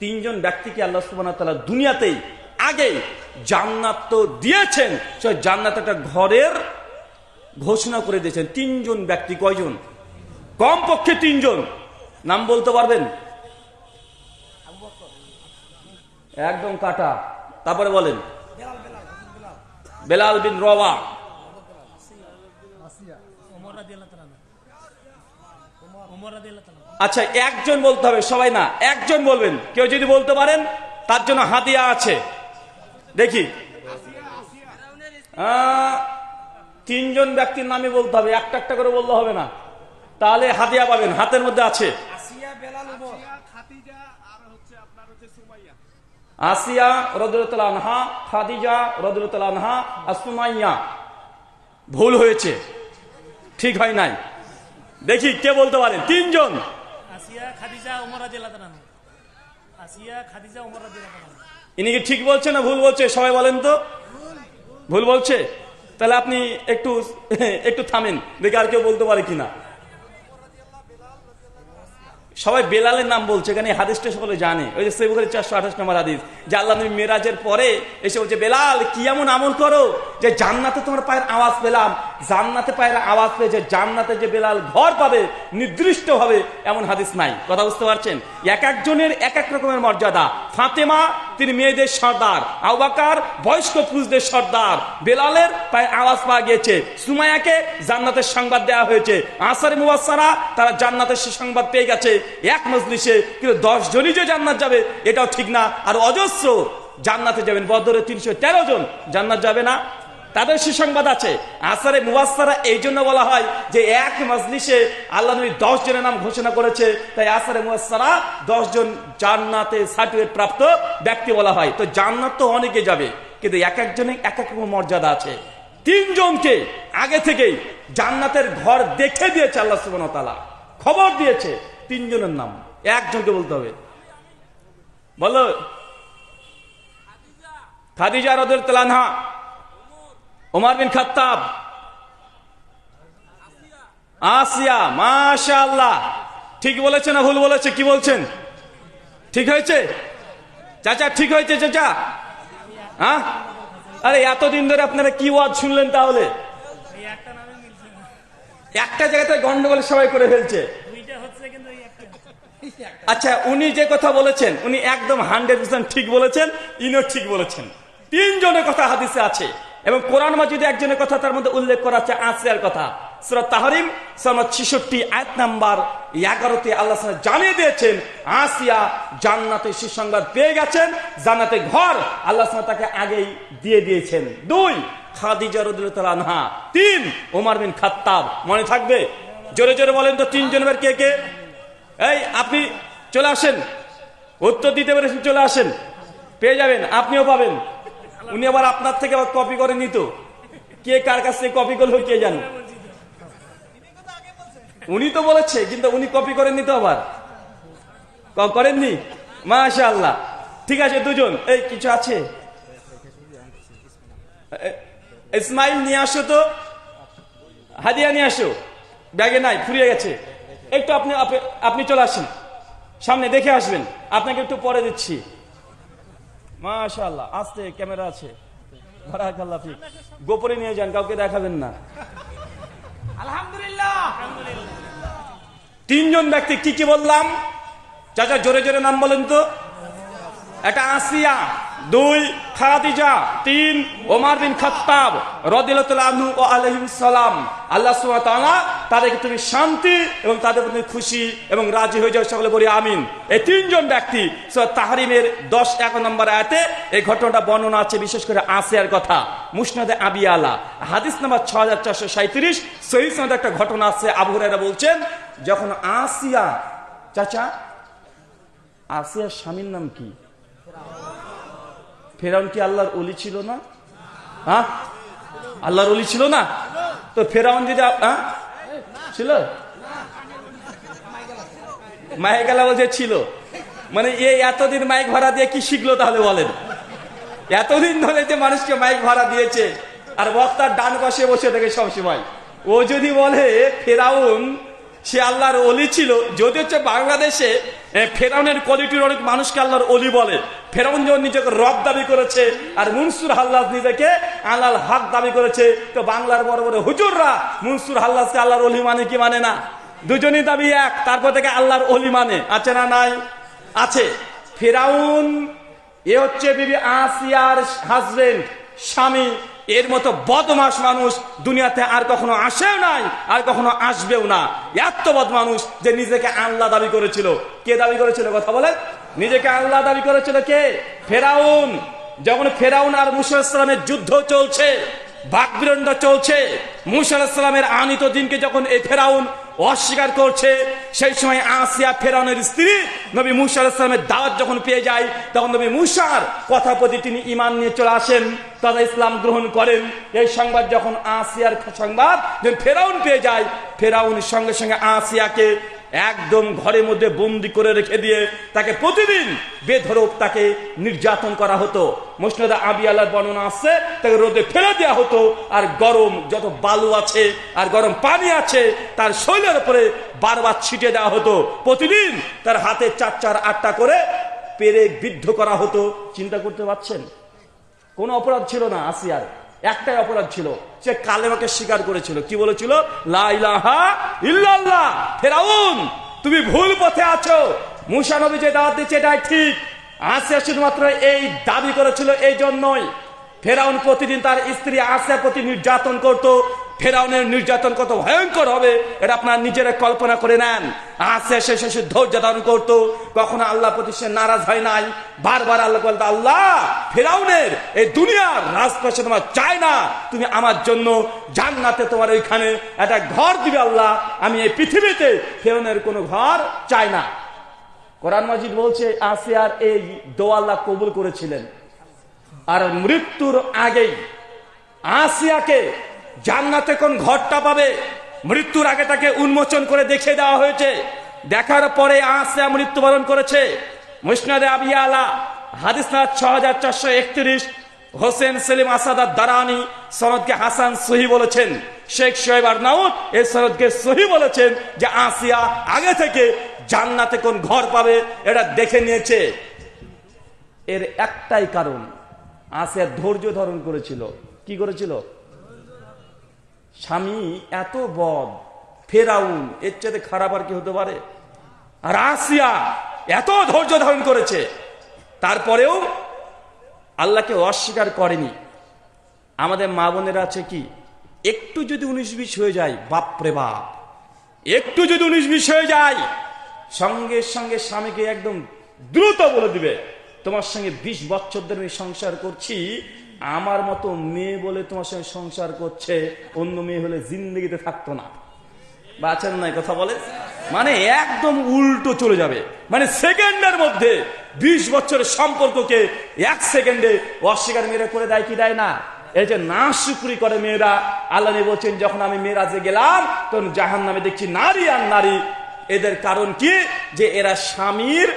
তিনজন ব্যক্তিকে আল্লাহ সুবহানাহু দুনিয়াতেই আগে জান্নাত তো দিয়েছেন, সে জান্নাত একটা ঘরের ঘোষণা করে দিয়েছেন। তিনজন ব্যক্তি কয়জন? কমপক্ষে তিনজন। নাম বলতে পারবেন? একদম কাটা। তারপরে বলেন, বেলাল বিন রওয়া আচ্ছা একজন বলতে হবে সবাই না একজন বলবেন। কেউ যদি বলতে পারেন তার জন্য হাতিয়া আছে। দেখি। তিনজন ব্যক্তির নামে বলতে হবে একটা একটা করে বললে হবে না। তাহলে হাতিয়া পাবেন হাতের মধ্যে আছে। আসিয়া রদরতুল আনহা খাদিজা রদরতুল আনহা আসুমাইয়া ভুল হয়েছে। ঠিক হয় নাই। দেখি কে বলতে পারেন? তিনজন। ইনি কি ঠিক বলছে না ভুল বলছে? সবাই বলেন তো। ভুল বলছে? তাহলে আপনি একটু একটু থামেন। দেখে আর কেউ বলতে পারে কিনা। সবাই বেলালের নাম বলছে এখানে হাদিসটা সকলে জানে। ওই যে সেবুখারি চারশো আঠাশ নম্বর হাদিস। যে আল্লাহ নবী মেরাজের পরে এসে বলছে, বেলাল, কি এমন আমল করো যে জান্নাতে তোমার পায়ের আওয়াজ পেলাম, জান্নাতে পায়ের আওয়াজ পেয়েছে জান্নাতে যে বেলাল ঘর পাবে নির্দিষ্ট ভাবে এমন হাদিস নাই। কথা বুঝতে পারছেন? এক একজনের এক এক রকমের মর্যাদা। ফাতেমা, তিনি মেয়েদের সর্দার। আবাকার বয়স্ক পুরুষদের সর্দার। বেলালের পায়ে আওয়াজ পাওয়া গিয়েছে। সুমায়াকে জান্নাতের সংবাদ দেওয়া হয়েছে। আসারে মুবাসারা, তারা জান্নাতের সে সংবাদ পেয়ে গেছে। এক মজলিসে কিন্তু দশ জনই যে জান্নাত যাবে, এটাও ঠিক না। আর অজস্র জান্নাতে যাবেন। বদরে তিনশো তেরো জন জান্নাত যাবে না। তাদের সুসংবাদ আছে। আসারে মুবাসারা এই জন্য বলা হয় যে এক মজলিসে আল্লাহ নবী দশ জনের নাম ঘোষণা করেছে। তাই আসারে মুবাসারা দশ জন জান্নাতে সার্টিফিকেট প্রাপ্ত ব্যক্তি বলা হয়। তো জান্নাত তো অনেকে যাবে, কিন্তু এক একজনের এক এক মর্যাদা আছে। তিনজনকে আগে থেকেই জান্নাতের ঘর দেখে দিয়েছে আল্লাহ সুবহানাহু ওয়া তাআলা। খবর দিয়েছে তিনজনের নাম। একজনকে বলতে হবে। বলো খাদিজা রাদিয়াল্লাহু আনহা ওমর বিন আসিয়া, মাশাআল্লাহ, ঠিক বলেছে না ভুল বলেছে, কি বলছেন? ঠিক হয়েছে? চাচা, ঠিক হয়েছে চাচা? হ্যাঁ? আরে, এতদিন ধরে আপনারা কি ওয়াজ শুনলেন তাহলে? একটা জায়গাতে গন্ডগোল সবাই করে ফেলছে। আচ্ছা উনি যে কথা বলেছেন, উনি একদম হান্ড্রেড পার্সেন্ট ঠিক বলেছেন, ইনও ঠিক বলেছেন। তিনজনের কথা হাদিসে আছে। এবং কোরআন মাজিদে একজনের কথা তার মধ্যে উল্লেখ করা আছে আসিয়ার কথা। সুরাত তাহরিম সমাজ ছিষট্টি, আয়াত নাম্বার এগারোতে আল্লাহ জানিয়ে দিয়েছেন আসিয়া জান্নাতে সুসংবাদ পেয়ে গেছেন, জান্নাতে ঘর আল্লাহ তাকে আগেই দিয়ে দিয়েছেন। দুই, খাদিজা রাদিয়াল্লাহু আনহা। তিন ওমর বিন খাত্তাব। মনে থাকবে? জোরে জোরে বলেন তো তিনজনের কে কে? এই, আপনি চলে আসেন। উত্তর দিতে পেরেছেন, চলে আসেন। পেয়ে যাবেন, আপনিও পাবেন। উনি আবার আপনার থেকে আবার কপি করে নিত। কে কার কাছ কপি করল কে জানে? উনি তো বলেছে, কিন্তু উনি কপি করে নিত আবার। করেননি? মাশা আল্লাহ ঠিক আছে, দুজন। এই, কিছু আছে? ইসমাইল নিয়ে আসো তো। হাদিয়া নিয়ে আসো। ব্যাগে নাই, ফুরিয়ে গেছে। একটু আপনি- আপনি চলে আসেন। সামনে দেখে আসবেন। আপনাকে একটু পরে দিচ্ছি। মাশাআল্লাহ আস্তে ক্যামেরা আছে। বারাকাল্লাহ ফিক। গোপনে নিয়ে যান কাউকে দেখাবেন না। তিনজন ব্যক্তি কি কি বললাম? চাচা জোরে জোরে নাম বলেন তো। একটা আসিয়া দুই খাদিজা তিন ওমার বিন খাত্তাব রদিলাতুল আনহু ও আলাইহিস সালাম। আল্লাহ তাআলা তাদেরকে তুমি শান্তি এবং তাদের প্রতি খুশি এবং রাজি হয়ে যাও। সকলে বলি আমিন। এই তিনজন ব্যক্তি তাহরিমের 10 11 নম্বর আয়াতে এই ঘটনাটা বর্ণনা আছে, বিশেষ করে আসিয়ার কথা। মুসনাদে আবি আলা হাদিস নাম্বার 6437 সহিহ সনদে একটা ঘটনা আছে। আবু হুরায়রা বলছেন, যখন আসিয়া, চাচা, আসিয়ার স্বামীর নাম কি? ফেরাউন কি আল্লাহর অলি ছিল না? হ্যাঁ? আল্লাহর অলি ছিল না? তো ফেরাউন যদি হ্যাঁ? ছিল? মায়ে গেলা বলছে, ছিল। মানে এই এতদিন মাইক ভাড়া দিয়ে কি শিখলো তাহলে বলেন? এতদিন ধরে যে মানুষকে মাইক ভাড়া দিয়েছে, আর বক্তার ডান পাশে বসে থাকে সবসময়। ও যদি বলে, ফেরাউন, সে আল্লাহর অলি ছিল। যদি হচ্ছে বাংলাদেশে ফেরাউনের কোয়ালিটির অনেক মানুষকে আল্লাহর অলি বলে। ফেরাউন যখন নিজেকে রব দাবি করেছে, আর মনসুর হাল্লাস নিজেকে আল্লাহর হক দাবি করেছে, তো বাংলার বড় বড় হুজুররা মনসুর হাল্লাসকে আল্লাহর অলি মানে কি মানে না? দুজনই দাবি এক, তারপর থেকে আল্লাহর অলি মানে। আছে না নাই? আছে। ফেরাউন, এ হচ্ছে বিবি আসিয়ার হাজবেন্ড স্বামী। এর মতো বদমাস মানুষ দুনিয়াতে আর কখনো আসেও নাই, আর কখনো আসবেও না। এত বদ মানুষ যে নিজেকে আল্লাহ দাবি করেছিল। কে দাবি করেছিল? কথা বলেন। নিজেকে আল্লাহ দাবি করেছিল কে? ফেরাউন। যখন ফেরাউন আর মুসা ইসলামের যুদ্ধ চলছে বাকবিরন্দ চলছে, মুসা ইসলামের আনিত দিনকে যখন এই ফেরাউন অস্বীকার করছে, সেই সময় আসিয়া ফেরাউনের স্ত্রী নবী মুসা ইসলামের দাওয়াত যখন পেয়ে যায়, তখন নবী মুসার কথা প্রতি তিনি ইমান নিয়ে চলে আসেন, তারা ইসলাম গ্রহণ করেন। এই সংবাদ যখন আসিয়ার সংবাদ ফেরাউন পেয়ে যায়, ফেরাউন সঙ্গে সঙ্গে আসিয়াকে একদম ঘরের মধ্যে বন্দি করে রেখে দিয়ে তাকে প্রতিদিন বেধরক তাকে নির্যাতন করা হতো। মুসনাদা আবি আল্লাহর বর্ণনা আসছে তাকে রোদে ফেলে দেওয়া হতো আর গরম যত বালু আছে আর গরম পানি আছে, তার শৈলের উপরে বারবার ছিটে দেওয়া হতো। প্রতিদিন তার হাতে চার চার আটটা করে পেরে বিদ্ধ করা হতো। চিন্তা করতে পারছেন? কোন অপরাধ ছিল না আসিয়ার। একটাই অপরাধ ছিল সে কালেমাকে স্বীকার করেছিল। কি বলেছিল? ফেরাউন, তুমি ভুল পথে আছো। মুসা নবী যে দাওয়াত দিচ্ছে, এটাই ঠিক। আসিয়া শুধুমাত্র এই দাবি করেছিল, এই জন্যই। ফেরাউন প্রতিদিন তার স্ত্রী আসিয়ার প্রতি নির্যাতন করত। ফেরাউনের নির্যাতন কত ভয়ঙ্কর হবে, এটা আপনার নিজেরা কল্পনা করে নেন। আসে সে শেষে ধৈর্য ধারণ করতো, কখনো আল্লাহ প্রতি সে নারাজ হয় নাই। বারবার আল্লাহ বলতো, আল্লাহ, ফেরাউনের এই দুনিয়ার রাজপাশে তোমার চাই না, তুমি আমার জন্য জান্নাতে তোমার ওইখানে একটা ঘর দিবে আল্লাহ, আমি এই পৃথিবীতে ফেরাউনের কোনো ঘর চাই না। কোরআন মাজিদ বলছে, আসিয়ার এই দোয়া আল্লাহ কবুল করেছিলেন। আর মৃত্যুর আগেই আসিয়াকে জান্নাতে কোন ঘরটা পাবে? মৃত্যুর আগে তাকে উন্মোচন করে দেখিয়ে দেওয়া হয়েছে। দেখার পরে আসিয়া মৃত্যুবরণ করেছে। মুসনাদে আবিয়া আলা হাদিসনাথ ছ হাজার চারশো একত্রিশ, হোসেন সেলিম আসাদার দারানি সনদকে হাসান সহি বলেছেন। শেখ শোয়েব আরনাউদ এই সনদকে সহি বলেছেন যে আসিয়া আগে থেকে জান্নাতে কোন ঘর পাবে এটা দেখে নিয়েছে। এর একটাই কারণ আসিয়া ধৈর্য ধারণ করেছিল। কি করেছিল? স্বামী এত বদ, ফেরাউন, এর চেয়ে খারাপ আর কি হতে পারে? আসিয়া এত ধৈর্য ধারণ করেছে, তারপরেও আল্লাহকে অস্বীকার করেনি। আমাদের মা বোনেরা আছে কি, একটু যদি উনিশ বিশ হয়ে যায়, বাপরে বাপ, একটু যদি উনিশ বিশ হয়ে যায়, সঙ্গে সঙ্গে স্বামীকে একদম দ্রুত বলে দিবে, তোমার সঙ্গে বিশ বছর ধরে আমি সংসার করছি আমার মতো মেয়ে বলে তোমার সঙ্গে সংসার করছে, অন্য মেয়ে হলে জিন্দগিতে থাকতো না। বাচ্চার নাই কথা বলে মানে একদম উল্টো চলে যাবে। মানে সেকেন্ডের মধ্যে বিশ বছরের সম্পর্ককে এক সেকেন্ডে অস্বীকার মেয়েরা করে দেয় কি দেয় না? এই যে না শুক্রি করে মেয়েরা, আল্লাহ বলছেন, যখন আমি মেয়েরাজে গেলাম, তখন জাহান নামে দেখছি নারী আর নারী। এদের কারণ কি? যে এরা স্বামীর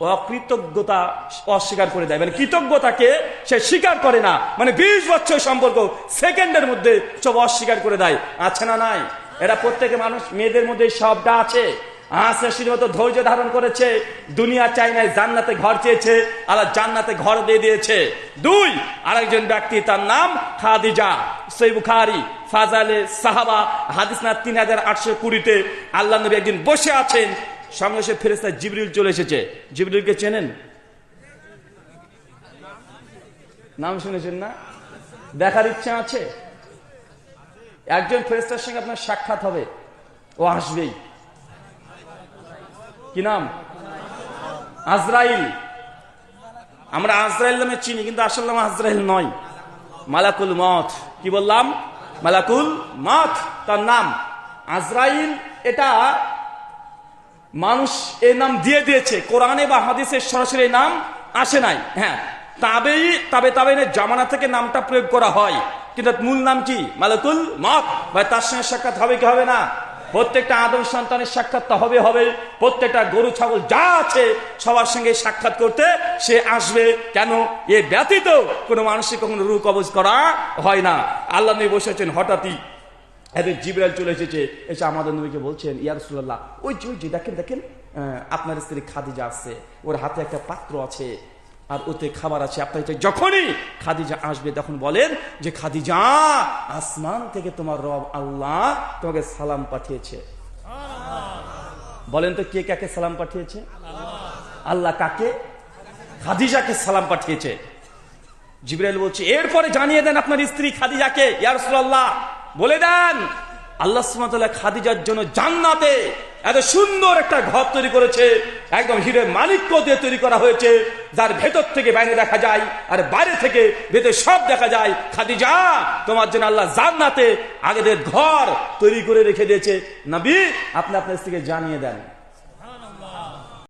অকৃতজ্ঞতা অস্বীকার করে দেয়। মানে কৃতজ্ঞতাকে সে স্বীকার করে না। মানে বিশ বছর সম্পর্ক সেকেন্ডের মধ্যে সব অস্বীকার করে দেয়। আছে না নাই? এরা প্রত্যেকে মানুষ, মেয়েদের মধ্যে সবটা আছে। আসে শুধুমাত্র ধৈর্য ধারণ করেছে। দুনিয়া চাই নাই, জান্নাতে ঘর চেয়েছে। আল্লাহ জান্নাতে ঘর দিয়ে দিয়েছে। দুই, আরেকজন ব্যক্তি তার নাম খাদিজা। সই বুখারি, ফাজালে সাহাবা, হাদিস না তিন হাজার আটশো কুড়িতে আল্লাহ নবী একদিন বসে আছেন। সঙ্গে সে ফেরেস্তা জিবরিল চলে এসেছে। জিবরিলকে চেনেন? নাম শুনেছেন না? দেখার ইচ্ছা আছে? একজন ফেরেস্তার সঙ্গে আপনার সাক্ষাৎ হবে। ও আসবেই। কি নাম? আজরাইল। আমরা আজরাইল নামে চিনি, কিন্তু আসল নাম আজরাইল নয়। মালাকুল মথ কি বললাম? মালাকুল মথ তার নাম। আজরাইল, এটা মানুষ এর নাম দিয়ে দিয়েছে। কোরআনে বা হাদিসের সরাসরি নাম আসে নাই। হ্যাঁ। তবেই, তবে তবে জামানা থেকে নামটা প্রয়োগ করা হয়। কিন্তু মূল নাম কি? মালাকুল মত ভাই, তার সঙ্গে সাক্ষাৎ হবে কি হবে না? প্রত্যেকটা আদম সন্তানের সাক্ষাৎ তো হবে হবে। প্রত্যেকটা গরু, ছাগল যা আছে, সবার সঙ্গে সাক্ষাৎ করতে সে আসবে। কেন? এ ব্যতীত কোনো মানুষের কখনো রূপ কবজ করা হয় না। আল্লাহ নবী বসেছেন হঠাৎই। এদের জিবরাইল চলে এসেছে, এসে আমাদের নবীকে বলছেন ইয়ারসুল্লাহ ওই যে ওই যে, দেখেন দেখেন আপনার স্ত্রী খাদিজা আসছে ওর হাতে একটা পাত্র আছে, আর ওতে খাবার আছে, আপনার যখনই খাদিজা আসবে, তখন বলেন যে, খাদিজা, আসমান থেকে তোমার রব আল্লাহ তোমাকে সালাম পাঠিয়েছে। বলেন তো, কে কাকে সালাম পাঠিয়েছে? আল্লাহ কাকে? খাদিজাকে সালাম পাঠিয়েছে। জিবরাইল বলছে, এরপরে জানিয়ে দেন আপনার স্ত্রী খাদিজাকে ইয়ারসুল্লাহ বলে দেন, আল্লাহ খাদিজার জন্য জান্নাতে এত সুন্দর একটা ঘর তৈরি করেছে, একদম হিরে মালিক্য দিয়ে তৈরি করা হয়েছে, যার ভেতর থেকে বাইরে দেখা যায়, আর বাইরে থেকে ভেতরে সব দেখা যায়। খাদিজা, তোমার জন্য আল্লাহ জান্নাতে আগেদের ঘর তৈরি করে রেখে দিয়েছে। নবী, আপনি আপনার স্ত্রীকে জানিয়ে দেন।